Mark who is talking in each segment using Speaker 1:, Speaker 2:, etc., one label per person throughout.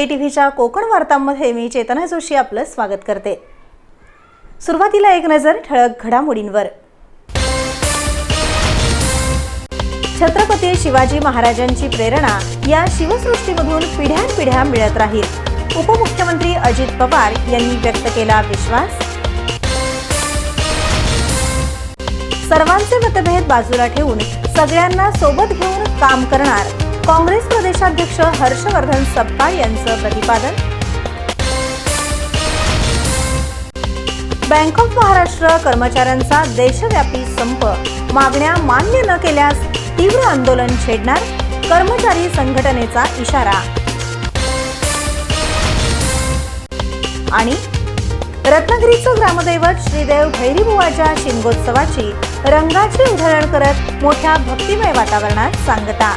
Speaker 1: के T व्हीच्या कोकण वार्तांमध्ये मी चेतना जोशी आपलं स्वागत करते. सुरुवातीला एक नजर ठळक घडामोडींवर. छत्रपती शिवाजी महाराजांची प्रेरणा या शिवसृष्टीमधून पिढ्यानपिढ्या मिळत राहील. उपमुख्यमंत्री अजित पवार यांनी व्यक्त केला विश्वास. सर्वांचे मतभेद बाजूला ठेवून सगळ्यांना सोबत घेऊन काम करणार काँग्रेस प्रदेशाध्यक्ष हर्षवर्धन सपकाळ यांचं प्रतिपादन. बँक ऑफ महाराष्ट्र कर्मचाऱ्यांचा देशव्यापी संप. मागण्या मान्य न केल्यास तीव्र आंदोलन छेडणार कर्मचारी संघटनेचा इशारा. आणि रत्नागिरीचं ग्रामदैवत श्रीदेव भैरीबुवाच्या शिमगोत्सवाची रंगाची उधळण करत मोठ्या भक्तिमय वातावरणात सांगता.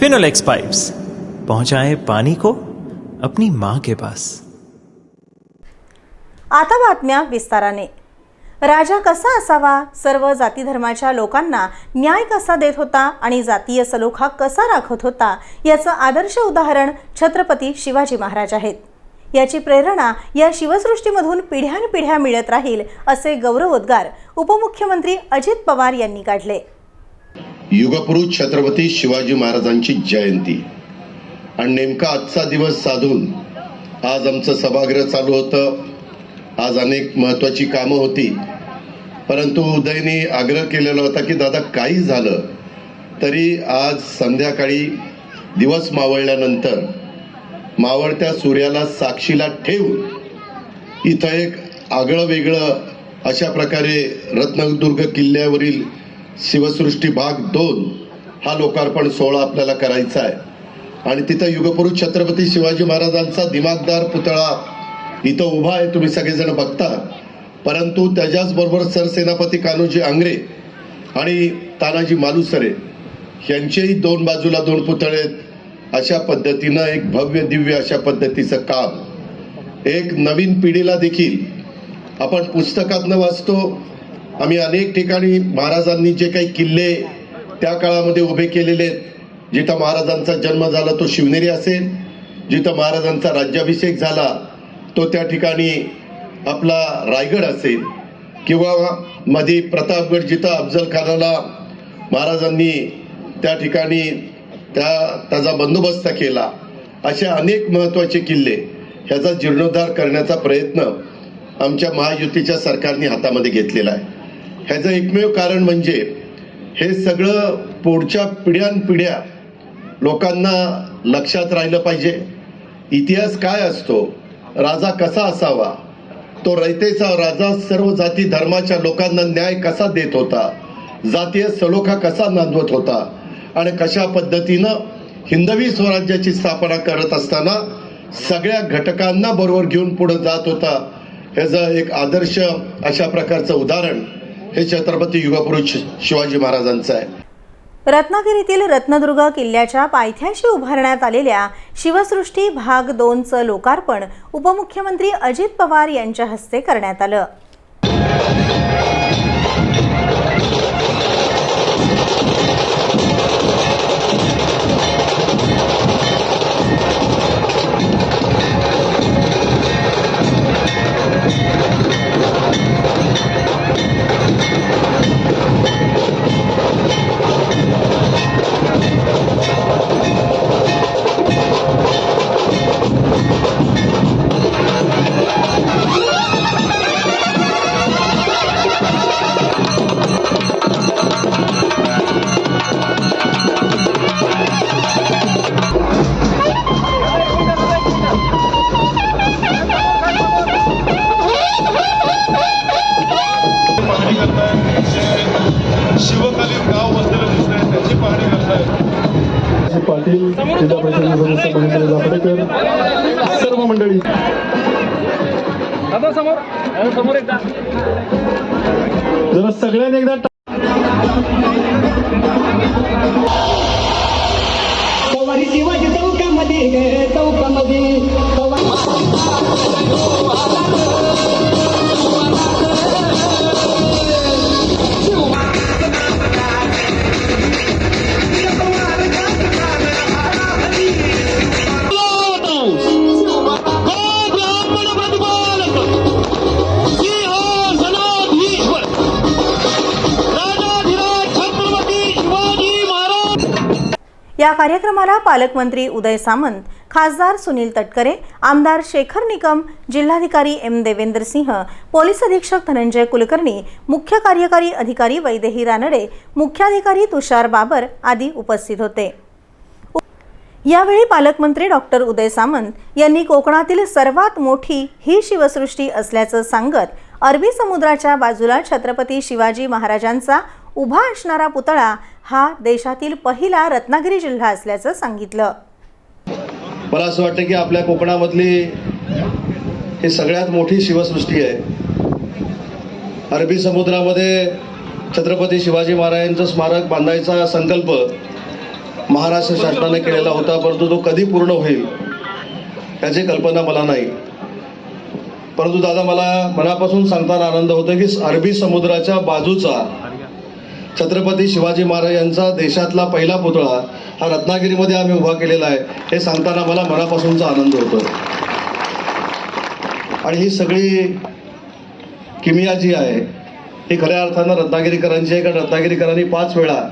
Speaker 2: फिनोलेक्स पाइप्स पहुंचाए पानी को अपनी माँ के पास।
Speaker 1: आता बातम्या विस्ताराने. राजा कसा असावा? सर्व जाती धर्माच्या लोकांना न्याय कसा देत होता आणि जातीय सलोखा कसा राखत होता याचं आदर्श उदाहरण छत्रपती शिवाजी महाराज आहेत. याची प्रेरणा या शिवसृष्टीमधून पिढ्यानपिढ्या मिळत राहील असे गौरवोद्गार उपमुख्यमंत्री अजित पवार यांनी काढले.
Speaker 3: युगपुरुष छत्रपती शिवाजी महाराजांची जयंती. आणि नेमका आजचा दिवस साधून आज आमचं सभागृह चालू होतं. आज अनेक महत्त्वाची कामं होती. परंतु उदयने आग्रह केलेला होता की दादा काही झालं तरी आज संध्याकाळी दिवस मावळल्यानंतर मावळत्या सूर्याला साक्षीला ठेवून इथं एक आगळं वेगळं अशा प्रकारे रत्नदुर्ग किल्ल्यावरील शिवसृष्टी भाग दोन हा लोकार्पण सोहळा आपल्याला करायचा आहे. आणि तिथं युगपुरुष छत्रपती शिवाजी महाराजांचा दिमागदार पुतळा इथं उभा आहे तुम्ही सगळेजण बघता. परंतु त्याच्याच बरोबर सरसेनापती कान्होजी आंग्रे आणि तानाजी मालुसरे यांचेही दोन बाजूला दोन पुतळे आहेत. अशा पद्धतीनं एक भव्य दिव्य अशा पद्धतीचं काम. एक नवीन पिढीला देखील आपण पुस्तकातनं वाचतो आम्ही अनेक ठिकाणी महाराजांनी जे काही किल्ले त्या काळामध्ये उभे केलेले आहेत जिथं महाराजांचा जन्म झाला तो शिवनेरी असेल जिथं महाराजांचा राज्याभिषेक झाला तो त्या ठिकाणी आपला रायगड असेल किंवा मध्ये प्रतापगड जिथं अफजल खानाला महाराजांनी त्या ठिकाणी त्या त्याचा बंदोबस्त केला असे अनेक महत्त्वाचे किल्ले ह्याचा जीर्णोद्धार करण्याचा प्रयत्न आमच्या महायुतीच्या सरकारने हातामध्ये घेतलेला आहे. ह्याचं एकमेव कारण म्हणजे हे सगळं पुढच्या पिढ्यानपिढ्या लोकांना लक्षात राहिलं पाहिजे. इतिहास काय असतो? राजा कसा असावा? तो रयतेचा राजा सर्व जाती धर्माच्या लोकांना न्याय कसा देत होता? जातीय सलोखा कसा नांदवत होता? आणि कशा पद्धतीनं हिंदवी स्वराज्याची स्थापना करत असताना सगळ्या घटकांना बरोबर घेऊन पुढे जात होता? ह्याचं एक आदर्श अशा प्रकारचं उदाहरण हे छत्रपती युगपुरुष शिवाजी महाराजांचं आहे.
Speaker 1: रत्नागिरीतील रत्नदुर्ग किल्ल्याच्या पायथ्याशी उभारण्यात आलेल्या शिवसृष्टी भाग दोनचं लोकार्पण उपमुख्यमंत्री अजित पवार यांच्या हस्ते करण्यात आलं.
Speaker 4: चौकामध्ये
Speaker 1: कार्यक्रमाला पालकमंत्री उदय सामंत खासदार सुनील तटकरे आमदार शेखर निकम जिल्हाधिकारी एम देवेंद्र सिंह पोलीस अधीक्षक धनंजय कुलकर्णी मुख्य कार्यकारी अधिकारी वैदेही रानडे मुख्याधिकारी तुषार बाबर आदी उपस्थित होते. यावेळी पालकमंत्री डॉक्टर उदय सामंत यांनी कोकणातील सर्वात मोठी ही शिवसृष्टी असल्याचं सांगत अरबी समुद्राच्या बाजूला छत्रपती शिवाजी महाराजांचा उभा असणारा पुतळा हा देशातील पहिला रत्नागिरी जिल्हा असल्याचं सांगितलं.
Speaker 3: मला असं वाटतं की आपल्या कोकणामधली ही सगळ्यात मोठी शिवसृष्टी आहे. अरबी समुद्रामध्ये छत्रपती शिवाजी महाराजांचं स्मारक बांधायचा संकल्प महाराष्ट्र शासनाने केलेला होता परंतु तो कधी पूर्ण होईल याची कल्पना मला नाही. परंतु दादा मला मनापासून सांगताना आनंद होतो की अरबी समुद्राच्या बाजूचा छत्रपती शिवाजी महाराज यांचा देशातला पहिला पुतळा हा रत्नागिरीमध्ये आम्ही उभा केलेला आहे हे सांगताना मला मनापासूनचा आनंद होतो. आणि ही सगळी किमिया जी आहे ही खऱ्या अर्थानं रत्नागिरीकरांची आहे कारण रत्नागिरीकरांनी पाच वेळा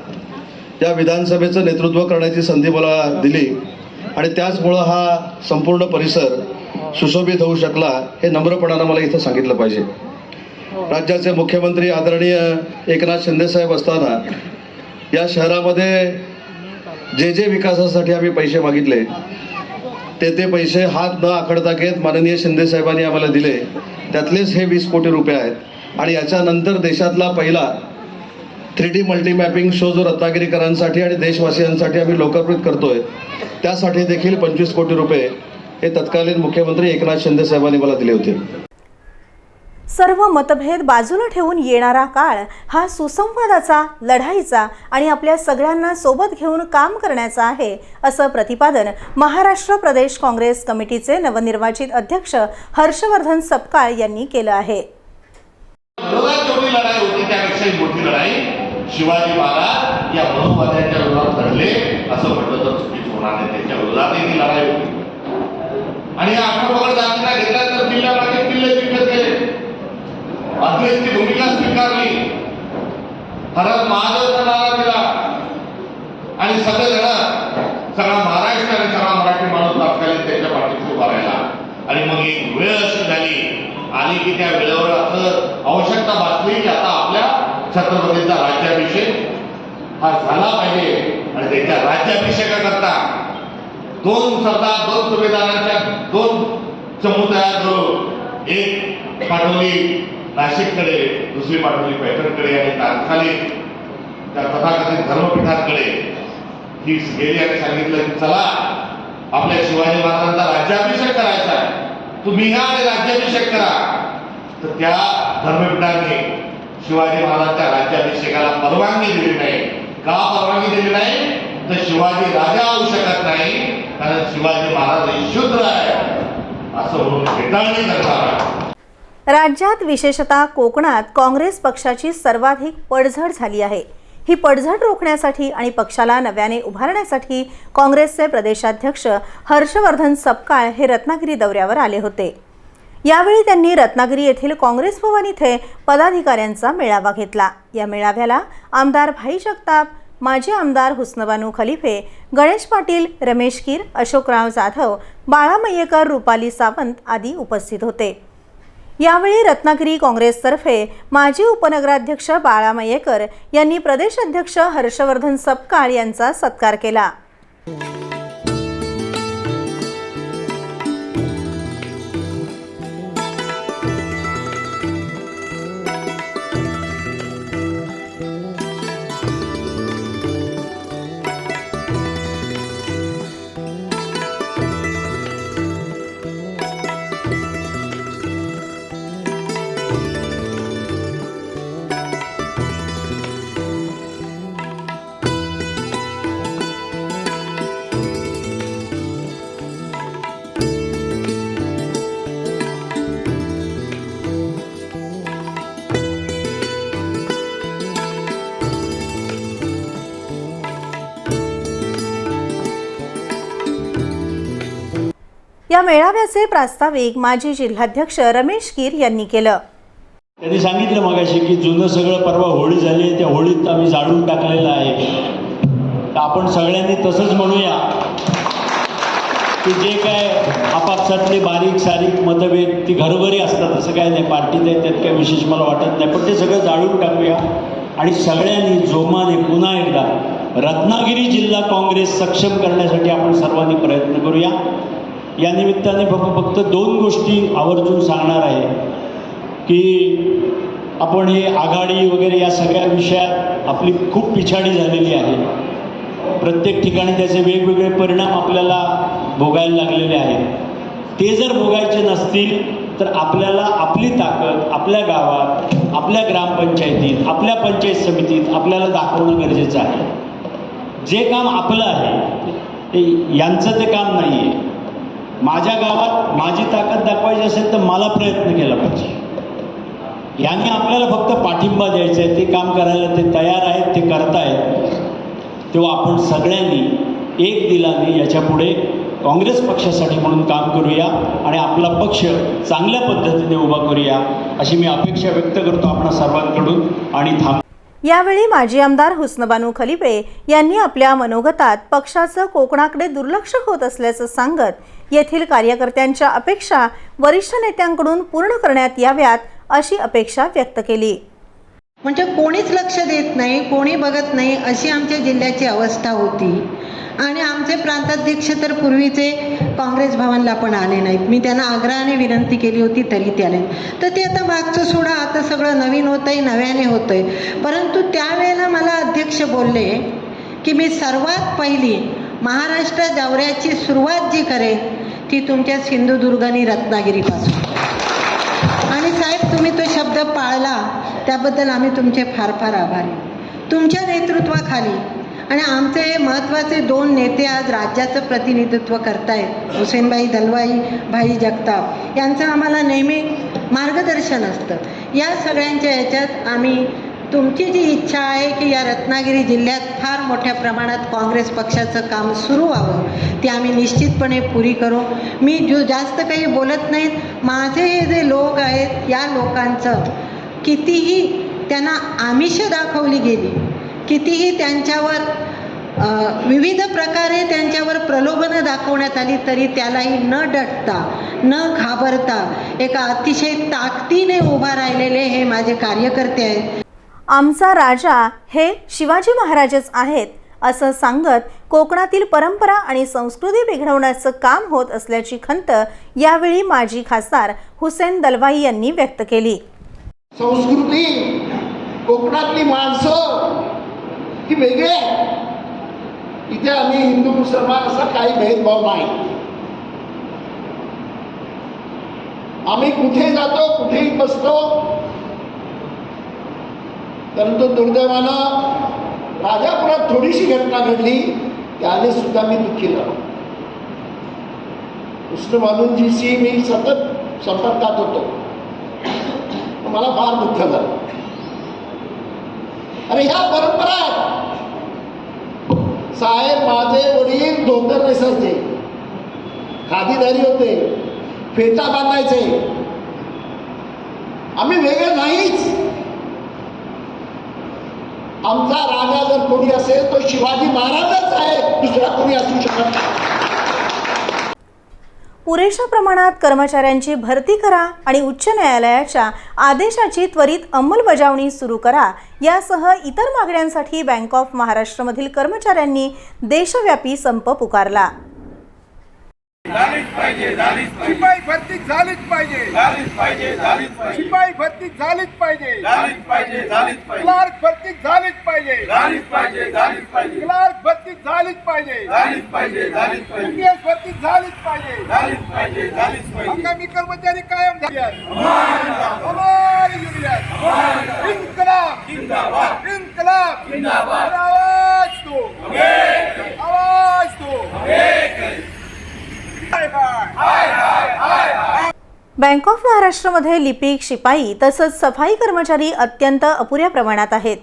Speaker 3: या विधानसभेचं नेतृत्व करण्याची संधी मला दिली. आणि त्याचमुळं हा संपूर्ण परिसर सुशोभित होऊ शकला हे नम्रपणानं मला इथं सांगितलं पाहिजे. राज्याचे मुख्यमंत्री आदरणीय एकनाथ शिंदेसाहेब असताना या शहरामध्ये जे जे विकासासाठी आम्ही पैसे मागितले ते ते पैसे हात न आखडता घेत माननीय शिंदेसाहेबांनी आम्हाला दिले. त्यातलेच हे वीस कोटी रुपये आहेत. आणि याच्यानंतर देशातला पहिला थ्री डी मल्टीमॅपिंग शो जो रत्नागिरीकरांसाठी आणि देशवासियांसाठी आम्ही लोकार्पित करतोय त्यासाठी देखील पंचवीस कोटी रुपये हे तत्कालीन मुख्यमंत्री एकनाथ शिंदे साहेबांनी मला दिले होते.
Speaker 1: सर्व मतभेद बाजूला ठेवून येणारा काळ हा सुसंवादाचा लढाईचा आणि आपल्या सगळ्यांना सोबत घेऊन काम करण्याचा आहे असं प्रतिपादन महाराष्ट्र प्रदेश काँग्रेस कमिटीचे नवनिर्वाचित अध्यक्ष हर्षवर्धन सपकाळ यांनी केलं आहे.
Speaker 5: शिवाजी महाराज या मनोवाद्यांच्या विरोधात लढले असं म्हटलं तर चुकीच होणार नाही. त्यांच्या विरोधातही ती लढाई होती. आणि आपण आक्रमक जातीला घेतला तर किल्ल्यामागे किल्ले जिंकत गेले अध्यक्षची भूमिका स्वीकारली. हरत महादेवचा नारा दिला. आणि सगळेजण सगळा महाराष्ट्र आणि सगळा मराठी माणूस तात्कालीन त्यांच्या पाठीशी उभा राहिला. आणि मग एक वेळ अशी झाली. आली की त्या वेळेवर असं आवश्यकता भासली की आता आपल्या छत्रपतींचा राज्याभिषेक हा झाला पाहिजे. आणि त्यांच्या राज्याभिषेकाकरता दोन सरदार दोन सुभेदारांच्या दोन चमू तयार करून एक पाठवली. नाशिककडे दुसरी पाठवली पैठणकडे आणि तात्कालिक त्या तथाकथित धर्मपीठांकडे. ही गेली आणि सांगितलं की चला आपल्या शिवाजी महाराजांचा राज्याभिषेक करायचा आहे. तुम्ही या आणि राज्याभिषेक करा. तर त्या धर्मपीठांनी शिवाजी महाराजांच्या राज्याभिषेकाला परवानगी दिली नाही. का परवानगी दिली नाही? तर शिवाजी राजा होऊ शकत नाही कारण शिवाजी महाराज हे शूद्र आहे असं म्हणून फेटाळणी करणार
Speaker 1: राज्यात विशेषतः कोकणात काँग्रेस पक्षाची सर्वाधिक पडझड झाली आहे. ही पडझड रोखण्यासाठी आणि पक्षाला नव्याने उभारण्यासाठी काँग्रेसचे प्रदेशाध्यक्ष हर्षवर्धन सपकाळ हे रत्नागिरी दौऱ्यावर आले होते. यावेळी त्यांनी रत्नागिरी येथील काँग्रेस भवन इथे पदाधिकाऱ्यांचा मेळावा घेतला. या मेळाव्याला आमदार भाई जगताप माजी आमदार हुस्नबानू खलिफे गणेश पाटील रमेश कीर अशोकराव जाधव बाळा मय्यकर रुपाली सावंत आदी उपस्थित होते. यावेळी रत्नागिरी काँग्रेसतर्फे माजी उपनगराध्यक्ष बाळा मयेकर यांनी प्रदेशाध्यक्ष हर्षवर्धन सपकाळ यांचा सत्कार केला. या मेळाव्याचे प्रास्ताविक माजी जिल्हाध्यक्ष रमेश कीर यांनी केलं.
Speaker 6: त्यांनी सांगितलं मगाशी की जुनं सगळं परवा होळी झाली त्या होळीत आम्ही जाळून टाकलेलं आहे. तर आपण सगळ्यांनी तसंच म्हणूया की जे काय आपापसातले बारीक सारीक मतभेद ती घरोघरी असतात असं काय नाही. पार्टीत आहे त्यात काय विशेष मला वाटत नाही. पण ते सगळं जाळून टाकूया. आणि सगळ्यांनी जोमाने पुन्हा एकदा रत्नागिरी जिल्हा काँग्रेस सक्षम करण्यासाठी आपण सर्वांनी प्रयत्न करूया. या निमित्ताने फक्त फक्त दोन गोष्टी आवर्जून सांगणार आहे की आपण हे आघाडी वगैरे या सगळ्या विषयात आपली खूप पिछाडी झालेली आहे. प्रत्येक ठिकाणी त्याचे वेगवेगळे परिणाम आपल्याला भोगायला लागलेले आहेत. ते जर भोगायचे नसतील तर आपल्याला आपली ताकद आपल्या गावात आपल्या ग्रामपंचायतीत आपल्या पंचायत समितीत आपल्याला दाखवणं गरजेचं आहे. जे काम आपलं आहे ते यांचं ते काम नाही आहे माझ्या गावात माझी ताकद दाखवायची असेल तर मला प्रयत्न केला पाहिजे. याने आपल्याला फक्त पाठिंबा द्यायचा आहे. ते काम करायला ते तयार आहेत ते करतायत. तेव्हा आपण सगळ्यांनी एक दिलाने याच्यापुढे काँग्रेस पक्षासाठी म्हणून काम करूया आणि आपला पक्ष चांगल्या पद्धतीने उभा करूया अशी मी अपेक्षा व्यक्त करतो आपण सर्वांकडून आणि थांब
Speaker 1: यावेळी माजी आमदार हुस्नबानू खलिपे यांनी आपल्या मनोगतात पक्षाचं कोकणाकडे दुर्लक्ष होत असल्याचं सांगत येथील कार्यकर्त्यांच्या अपेक्षा वरिष्ठ नेत्यांकडून पूर्ण करण्यात याव्यात अशी अपेक्षा व्यक्त केली.
Speaker 7: म्हणजे कोणीच लक्ष देत नाही कोणी बघत नाही अशी आमच्या जिल्ह्याची अवस्था होती. आणि आमचे प्रांताध्यक्ष तर पूर्वीचे काँग्रेस भवनला पण आले नाहीत. मी त्यांना आग्रहाने विनंती केली होती तरी ते आले तर ते आता मागचं सोडा आता सगळं नवीन होतं आहे नव्याने होतं आहे परंतु त्यावेळेला मला अध्यक्ष बोलले की मी सर्वात पहिली महाराष्ट्र दौऱ्याची सुरुवात जी करेन ती तुमच्या सिंधुदुर्ग आणि रत्नागिरीपासून. आणि साहेब तुम्ही तो शब्द पाळला त्याबद्दल आम्ही तुमचे फार फार आभारी. तुमच्या नेतृत्वाखाली आणि आमचे हे महत्त्वाचे दोन नेते आज राज्याचं प्रतिनिधित्व करतायत हुसेनबाई दलवाई भाई जगताप. यांचं आम्हाला नेहमी मार्गदर्शन असतं. या सगळ्यांच्या ह्याच्यात आम्ही तुमची जी इच्छा आहे की या रत्नागिरी जिल्ह्यात फार मोठ्या प्रमाणात काँग्रेस पक्षाचं काम सुरू व्हावं ती आम्ही निश्चितपणे पुरी करू. मी जो जास्त काही बोलत नाहीत माझे हे जे लोक आहेत या लोकांचं कितीही त्यांना आमिष दाखवली गेली कितीही त्यांच्यावर विविध प्रकारे त्यांच्यावर प्रलोभनं दाखवण्यात आली तरी त्यालाही न डटता न घाबरता एका अतिशय ताकदीने उभा राहिलेले हे माझे कार्यकर्ते आहेत.
Speaker 1: आमचा राजा हे शिवाजी महाराजच आहेत असं सांगत कोकणातील परंपरा आणि संस्कृती बिघडवण्याचं काम होत असल्याची खंत यावेळी माजी खासदार हुसेन दलवाई यांनी व्यक्त केली.
Speaker 8: संस्कृती कोकणातली माणसं ही वेगळे इथे आम्ही हिंदू मुसलमान असा काही भेदभाव नाही. आम्ही कुठे जातो कुठेही बसतो परंतु दुर्दैवानं राजापुरात थोडीशी घटना घडली त्याने सुद्धा मी दुःखी झालो. कृष्ण बालूंजीशी मी सतत संपर्कात होतो. मला फार दुःख झालं. अरे ह्या परंपरा आहेत साहेब माझे वडील धोतर नेसायचे. खादीदारी होते फेटा बांधायचे. आम्ही वेगळे नाहीच. आमचा राजा जर कोणी असेल तो शिवाजी महाराजच आहे. दुसरा कोणी असू शकत नाही.
Speaker 1: पुरेशा प्रमाणात कर्मचाऱ्यांची भरती करा आणि उच्च न्यायालयाच्या आदेशाची त्वरित अंमलबजावणी सुरू करा. यासह इतर मागण्यांसाठी बँक ऑफ महाराष्ट्रमधील कर्मचाऱ्यांनी देशव्यापी संप पुकारला.
Speaker 9: शिपाई भरती झालीच पाहिजे. झालीच पाहिजे झालीच पाहिजे. शिपाई भरती झालीच पाहिजे. झालीच पाहिजे झालीच पाहिजे. क्लार्क भरती झालीच पाहिजे. झालीच पाहिजे झालीच पाहिजे. क्लार्क भरती झालीच पाहिजे. झालीच पाहिजे झालीच पाहिजे. भरती झालीच पाहिजे. झालीच पाहिजे झालीच पाहिजे. हंगामी कर्मचारी कायम झाले आहेत. युनियन इन्कलाब जिंदाबाद इन्कलाब जिंदाबाद आवाज दो आवाज दो हाय हाय
Speaker 1: बँक ऑफ महाराष्ट्रमध्ये लिपिक शिपाई तसंच सफाई कर्मचारी अत्यंत अपुऱ्या प्रमाणात आहेत.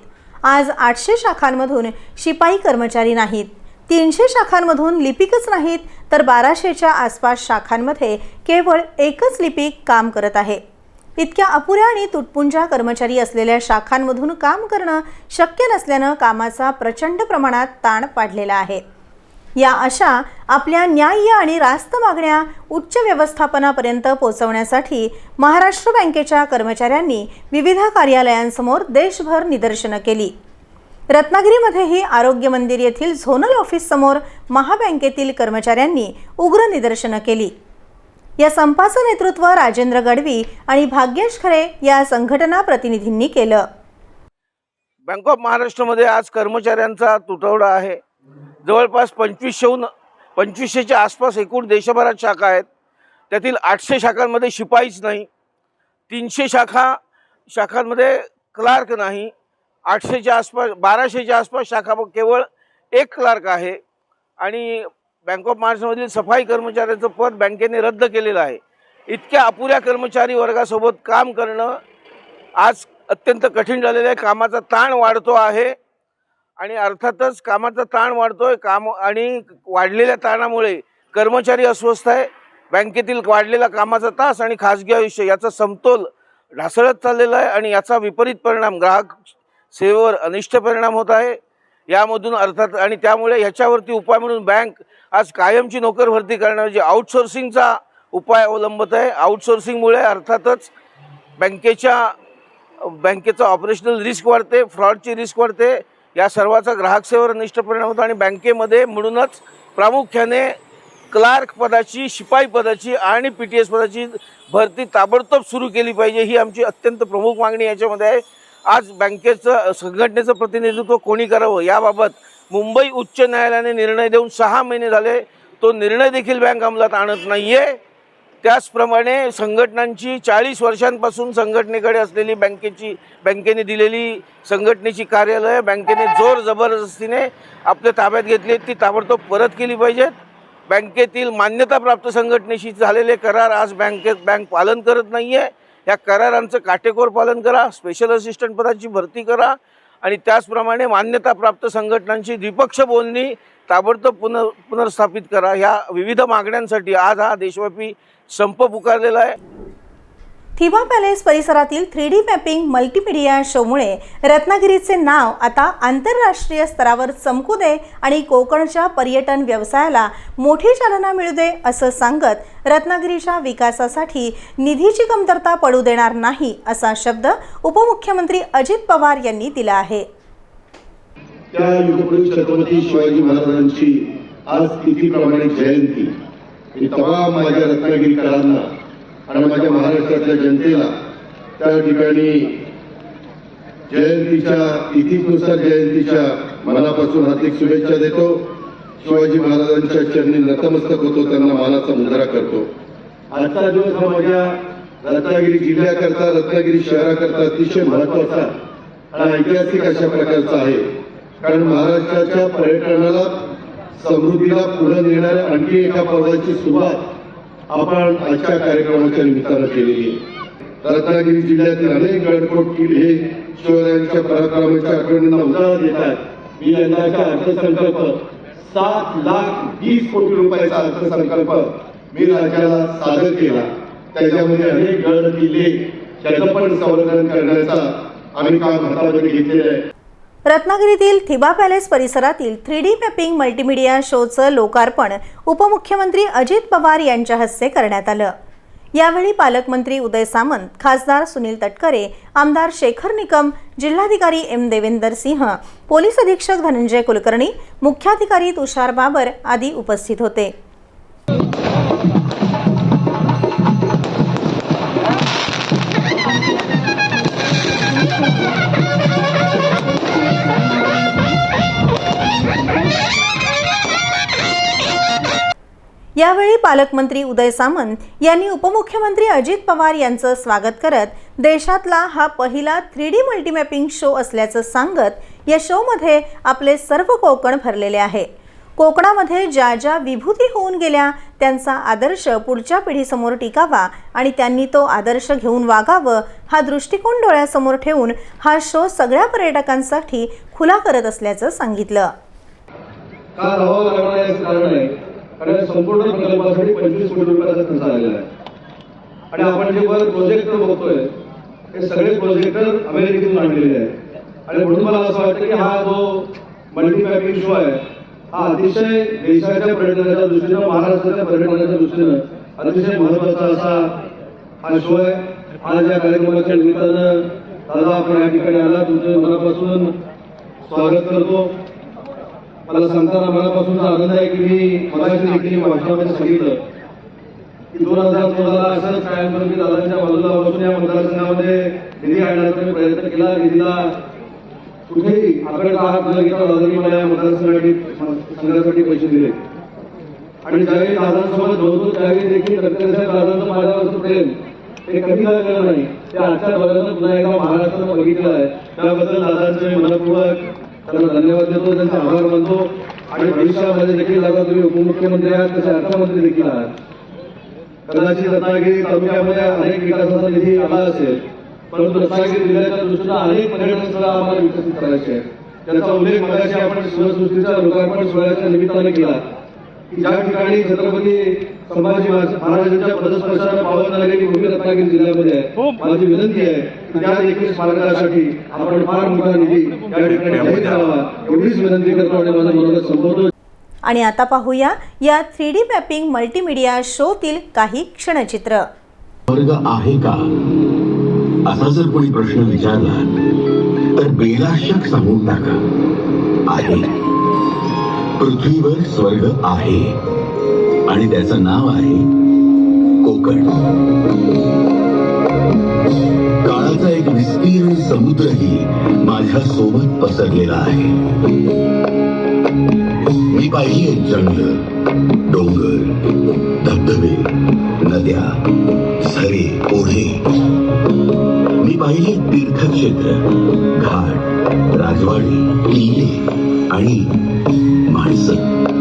Speaker 1: आज आठशे शाखांमधून शिपाई कर्मचारी नाहीत. तीनशे शाखांमधून लिपिकच नाहीत तर बाराशेच्या आसपास शाखांमध्ये केवळ एकच लिपिक काम करत आहे. इतक्या अपुऱ्या आणि तुटपुंजा कर्मचारी असलेल्या शाखांमधून काम करणं शक्य नसल्यानं कामाचा प्रचंड प्रमाणात ताण पाडलेला आहे. या अशा आपल्या न्याय्य आणि रास्त मागण्या उच्च व्यवस्थापनापर्यंत पोहोचवण्यासाठी महाराष्ट्र बँकेच्या कर्मचाऱ्यांनी विविध कार्यालयांसमोर देशभर निदर्शनं केली. रत्नागिरीमध्येही आरोग्य मंदिर येथील झोनल ऑफिससमोर महाबँकेतील कर्मचाऱ्यांनी उग्र निदर्शनं केली. या संपाचं नेतृत्व राजेंद्र गडवी आणि भाग्येश खरे या संघटना प्रतिनिधींनी केलं.
Speaker 10: बँक ऑफ महाराष्ट्रमध्ये आज कर्मचाऱ्यांचा तुटवडा आहे. जवळपास पंचवीसशेहून पंचवीसशेच्या आसपास एकूण देशभरात शाखा आहेत. त्यातील आठशे शाखांमध्ये शिपाईच नाही. तीनशे शाखा शाखांमध्ये क्लार्क नाही. आठशेच्या आसपास बाराशेच्या आसपास शाखा केवळ एक क्लार्क आहे. आणि बँक ऑफ महाराष्ट्रमधील सफाई कर्मचाऱ्याचं पद बँकेने रद्द केलेलं आहे. इतक्या अपुऱ्या कर्मचारी वर्गासोबत काम करणं आज अत्यंत कठीण झालेलं आहे. कामाचा ताण वाढतो आहे. आणि अर्थातच कामाचा ताण वाढतोय. काम आणि वाढलेल्या ताणामुळे कर्मचारी अस्वस्थ आहे. बँकेतील वाढलेला कामाचा तास आणि खाजगी आयुष्य याचा समतोल ढासळत चाललेला आहे आणि याचा विपरीत परिणाम ग्राहक सेवेवर अनिष्ट परिणाम होत आहे. यामधून अर्थात आणि त्यामुळे ह्याच्यावरती उपाय म्हणून बँक आज कायमची नोकर भरती करण्याऐवजी आउटसोर्सिंगचा उपाय अवलंबत आहे. आउटसोर्सिंगमुळे अर्थातच बँकेच्या बँकेचं ऑपरेशनल रिस्क वाढते फ्रॉडची रिस्क वाढते. या सर्वाचा ग्राहक सेवेवर निष्ठ परिणाम होतो आणि बँकेमध्ये म्हणूनच प्रामुख्याने क्लार्क पदाची शिपाई पदाची आणि पी टी एस पदाची भरती ताबडतोब सुरू केली पाहिजे ही आमची अत्यंत प्रमुख मागणी याच्यामध्ये आहे. आज बँकेचं संघटनेचं प्रतिनिधित्व कोणी करावं याबाबत मुंबई उच्च न्यायालयाने निर्णय देऊन सहा महिने झाले. तो निर्णय देखील बँक अंमलात आणत नाही आहे त्याचप्रमाणे संघटनांची चाळीस वर्षांपासून संघटनेकडे असलेली बँकेची बँकेने दिलेली संघटनेची कार्यालय बँकेने जोर जबरदस्तीने आपल्या ताब्यात घेतली ती ताबडतोब परत केली पाहिजेत. बँकेतील मान्यताप्राप्त संघटनेशी झालेले करार आज बँकेत बँक पालन करत नाही आहे या करारांचं काटेकोर पालन करा. स्पेशल असिस्टंट पदाची भरती करा. आणि त्याचप्रमाणे मान्यताप्राप्त संघटनांची द्विपक्ष बोलणी ताबडतोब पुनर् पुनर्स्थापित करा. ह्या विविध मागण्यांसाठी आज हा देशव्यापी संप पुकारलेला आहे.
Speaker 1: थिबा पॅलेस परिसरातील थ्री डी मॅपिंग मल्टीमीडिया शोमुळे रत्नागिरीचे नाव आता आंतरराष्ट्रीय स्तरावर चमकू दे आणि कोकणच्या पर्यटन व्यवसायाला मोठी चालना मिळू दे असं सांगत रत्नागिरीच्या विकासासाठी निधीची कमतरता पडू देणार नाही असा शब्द उपमुख्यमंत्री अजित पवार यांनी दिला आहे.
Speaker 11: त्या छत्रपती शिवाजी महाराजांची आज तिथीप्रमाणे जयंती. तमाम माझ्या रत्नागिरीकरांना आणि माझ्या महाराष्ट्रातल्या जनतेला त्या ठिकाणी जयंतीच्या तिथीनुसार जयंतीच्या मनापासून हार्दिक शुभेच्छा देतो. शिवाजी महाराजांच्या चरणी नतमस्तक होतो त्यांना मानाचा मुजरा करतो. आजचा दिवस हा माझ्या रत्नागिरी जिल्ह्याकरता रत्नागिरी शहराकरता अतिशय महत्त्वाचा आणि ऐतिहासिक अशा प्रकारचा आहे. कारण महाराष्ट्राच्या पर्यटनाला समृद्धीला पुढे नेणाऱ्या आणखी एका पर्वाची सुरुवात आपण आजच्या कार्यक्रमाच्या निमित्तानं केलेली आहे. रत्नागिरी जिल्ह्यातील अनेक गडकोट किल्ले हे शिवरायांच्या पराक्रमाच्या आठवणींना उदाहरण देत आहेत. मी यंदाचा अर्थसंकल्प सात लाख वीस कोटी रुपयाचा अर्थसंकल्प मी राज्याला सादर केला. त्याच्यामध्ये अनेक गड किल्ले त्याचं पण संवर्धन करण्याचा आम्ही काम हातामध्ये घेतलेलं आहे.
Speaker 1: रत्नागिरीतील थिबा पॅलेस परिसरातील थ्री डी मॅपिंग मल्टीमीडिया शोचं लोकार्पण उपमुख्यमंत्री अजित पवार यांच्या हस्ते करण्यात आलं. यावेळी पालकमंत्री उदय सामंत खासदार सुनील तटकरे आमदार शेखर निकम जिल्हाधिकारी एम देवेंदर सिंह पोलीस अधीक्षक धनंजय कुलकर्णी मुख्याधिकारी तुषार बाबर आदी उपस्थित होते. यावेळी पालकमंत्री उदय सामंत यांनी उपमुख्यमंत्री अजित पवार यांचं स्वागत करत देशातला हा पहिला थ्री डी मल्टीमॅपिंग शो असल्याचं सांगत या शोमध्ये आपले सर्व कोकण भरलेले आहे. कोकणामध्ये ज्या ज्या विभूती होऊन गेल्या त्यांचा आदर्श पुढच्या पिढीसमोर टिकावा आणि त्यांनी तो आदर्श घेऊन वागावं हा दृष्टिकोन डोळ्यासमोर ठेवून हा शो सगळ्या पर्यटकांसाठी खुला करत असल्याचं सांगितलं.
Speaker 12: कारण संपूर्ण प्रकल्पासाठी पंचवीस कोटी रुपयाचा खर्च आलेला आहे. आणि आपण जे वर प्रोजेक्टर बघतोय हे सगळे प्रोजेक्टर अमेरिकेतून आणलेले आहेत. आणि म्हणून मला असं वाटतं की हा जो मल्टीपॅकिंग शो आहे हा अतिशय देशाच्या पर्यटनाच्या दृष्टीनं महाराष्ट्राच्या पर्यटनाच्या दृष्टीनं अतिशय महत्त्वाचा असा हा शो आहे. आज या कार्यक्रमाच्या निमित्तानं दादा आपण या ठिकाणी आला तुमचं मनापासून स्वागत करतो. मला सांगताना मनापासून आनंद आहे की मी मगाशी देखील भाषणामध्ये सांगितलं. की दोन हजार चौदाला असंच कायमस्वरूपी दादांच्या बाजूला बसून या मतदारसंघामध्ये निधी आणण्याचा मी प्रयत्न केला. निधीला कुठेही आकडे हात न घेता दादांनी मला या मतदारसंघासाठी संघासाठी पैसे दिले. आणि ज्यावेळी दादांसोबत होतो त्यावेळी देखील प्रत्यक्षात दादांचं माझ्यावरचं प्रेम हे कधी झालेलं नाही. ते आजच्या बदलानं पुन्हा एकदा महाराष्ट्रानं बघितलं आहे. त्याबद्दल दादांचे मनपूर्वक त्यांना धन्यवाद देतो त्यांचे आभार मानतो. आणि भविष्यामध्ये देखील आता तुम्ही उपमुख्यमंत्री आहात तसे अर्थमंत्री देखील आहात. कदाचित रत्नागिरी तालुक्यामध्ये अनेक विकासाचा निधी आला असेल परंतु रत्नागिरी जिल्ह्याच्या दृष्टीनं अनेक पर्यटन स्थळं आम्हाला विकसित करायचे आहेत. त्याचा उल्लेख मगाशी आपण शिवसृष्टीच्या लोकार्पण सोहळ्याच्या निमित्ताने केला. की ज्या ठिकाणी छत्रपती संभाजी महाराजांच्या पदस्पर्शानं पावन झालेली भूमी रत्नागिरी जिल्ह्यामध्ये आहे. माझी विनंती आहे की त्या देखील स्मारकासाठी आपण फार मोठा निधी या ठिकाणी जाहीर करावा. एवढीच विनंती करतो आणि माझं मनोगत संपवतो.
Speaker 1: आणि आता पाहूया या थ्री डी मॅपिंग मल्टीमीडिया शोतील काही क्षणचित्र.
Speaker 13: वर्ग आहे का? असा जर कोणी प्रश्न विचारला तर बेलाशक सांगून टाका. आहे. पृथ्वीवर स्वर्ग आहे. आणि त्याचं नाव आहे कोकण. काळाचा एक विस्तीर्ण समुद्रही माझ्या सोबत पसरलेला आहे. मी पाहिली जंगल डोंगर धबधबे नद्या झरे ओढे. मी पाहिले तीर्थक्षेत्र घाट राजवाडी किल्ले आणि माणसं.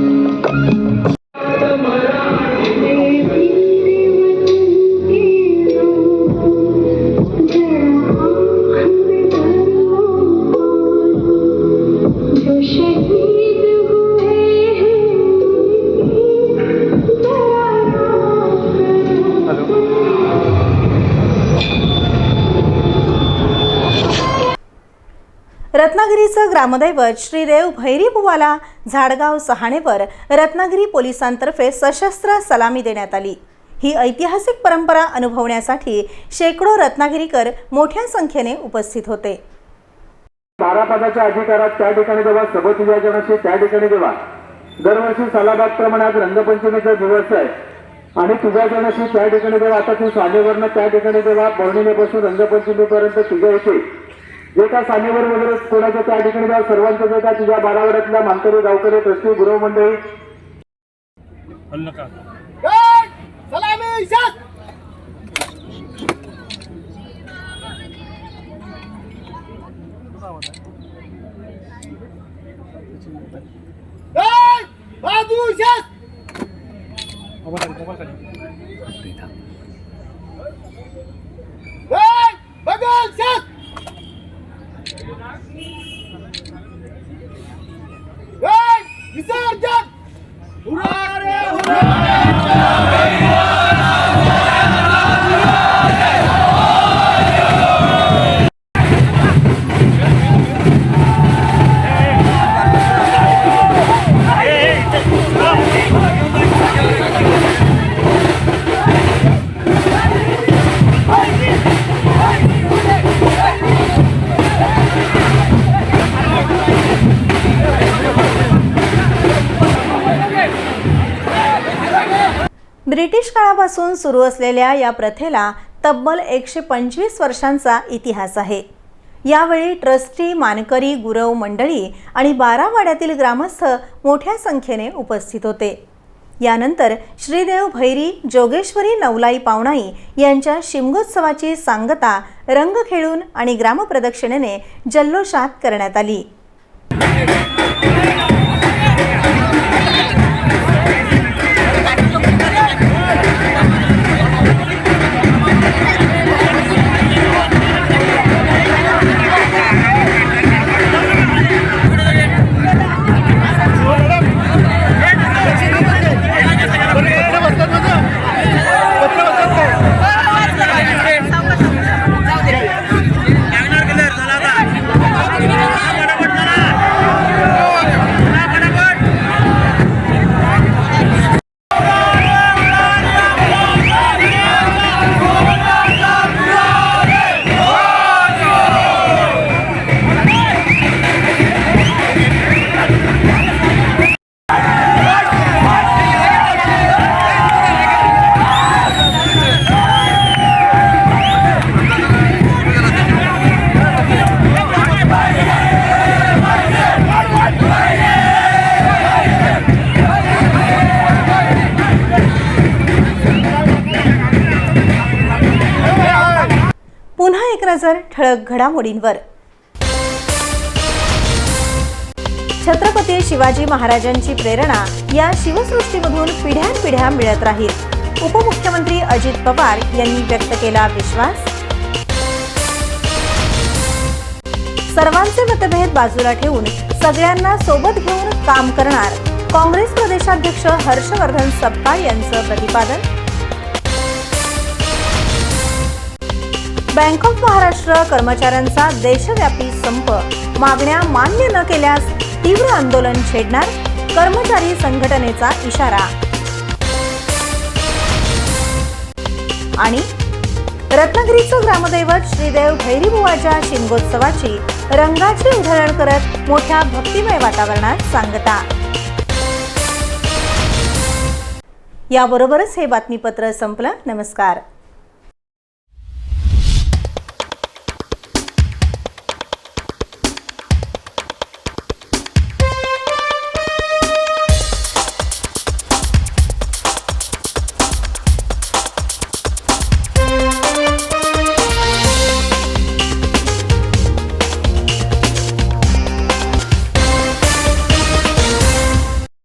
Speaker 1: ग्रामदैवत श्रीदेव भैरी बुवाला झाडगाव सहाणेवर रत्नागिरी पोलिसांतर्फे सशस्त्र सलामी देण्यात आली. ही ऐतिहासिक परंपरा अनुभवण्यासाठी शेकडो रत्नागिरीकर मोठ्या संख्येने उपस्थित होते.
Speaker 12: तारापदाच्या अधिकारात त्या ठिकाणी देवा सबतुजाच्या नशी त्या ठिकाणी देवा. दरवर्षी सालाबादप्रमाणे आज रंगपंचमीचा दिवस आहे. आणि तुझ्या जनशी त्या ठिकाणी देवा आता तू सानेवरनं त्या ठिकाणी देवा. पौर्णिमेपासून रंगपंचमीपर्यंत तुझ्या इथे जे काय सानेवर वगैरे कोणाच्या त्या ठिकाणी देवा सर्वांचं जे काय तुझ्या बारावड्यातल्या मानकरी गावकरी ट्रस्टी गुरव मंडळी.
Speaker 9: सलामी
Speaker 1: Yeah. सुरू असलेल्या या प्रथेला तब्बल एकशे पंचवीस वर्षांचा इतिहास आहे. यावेळी ट्रस्टी मानकरी गुरव मंडळी आणि बारा वाड्यातील ग्रामस्थ मोठ्या संख्येने उपस्थित होते. यानंतर श्रीदेव भैरी जोगेश्वरी नवलाई पावणाई यांच्या शिमगोत्सवाची सांगता रंग खेळून आणि ग्रामप्रदक्षिणेने जल्लोषात करण्यात आली. घडामोडींवर. छत्रपती शिवाजी महाराजांची प्रेरणा या शिवसृष्टीमधून पिढ्यानपिढ्या मिळत राहील. उपमुख्यमंत्री अजित पवार यांनी व्यक्त केला विश्वास. सर्वांचे मतभेद बाजूला ठेवून सगळ्यांना सोबत घेऊन काम करणार काँग्रेस प्रदेशाध्यक्ष हर्षवर्धन सपकाळ यांचं प्रतिपादन. बँक ऑफ महाराष्ट्र कर्मचाऱ्यांचा देशव्यापी संप. मागण्या मान्य न केल्यास तीव्र आंदोलन छेडणार कर्मचारी संघटनेचा इशारा. आणि रत्नागिरीचं ग्रामदैवत श्रीदेव भैरीबुवाच्या शिमगोत्सवाची रंगाची उधळण करत मोठ्या भक्तिमय वातावरणात सांगता. याबरोबरच हे बातमीपत्र संपलं. नमस्कार.